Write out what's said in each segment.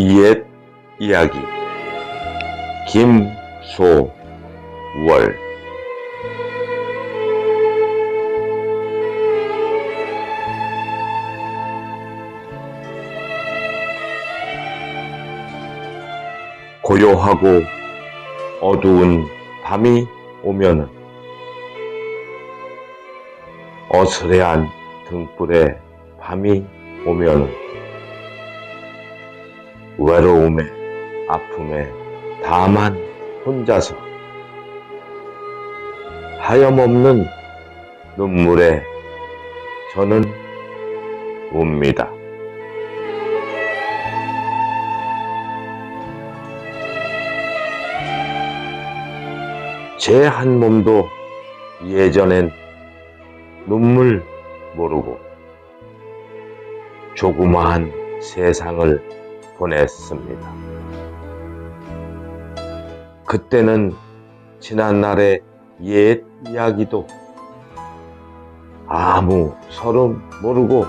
옛 이야기. 김소월. 고요하고 어두운 밤이 오면은 어스레한 등불에 밤이 오면은 외로움에 아픔에 다만 혼자서 하염없는 눈물에 저는 웁니다. 제 한 몸도 예전엔 눈물 모르고 조그마한 세상을 보냈습니다. 그때는 지난날의 옛 이야기도 아무 서름 모르고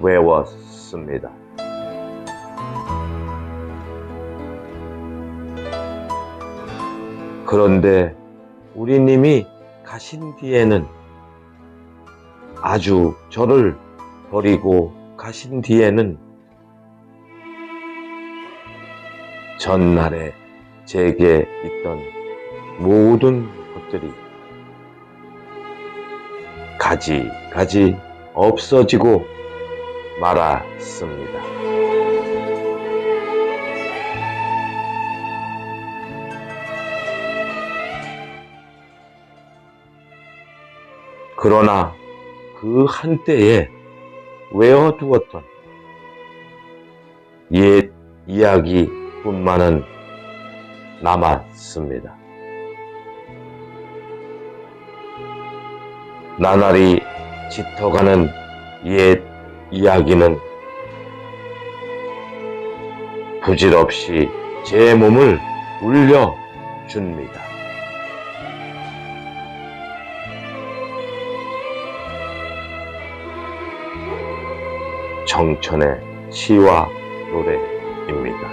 외웠습니다. 그런데 우리님이 가신 뒤에는 아주 저를 버리고 가신 뒤에는 전날에 제게 있던 모든 것들이 가지 가지 없어지고 말았습니다. 그러나 그 한때에 외워두었던 옛 이야기 뿐만은 남았습니다. 나날이 짙어가는 옛 이야기는 부질없이 제 몸을 울려줍니다. 정천의 시와 노래입니다.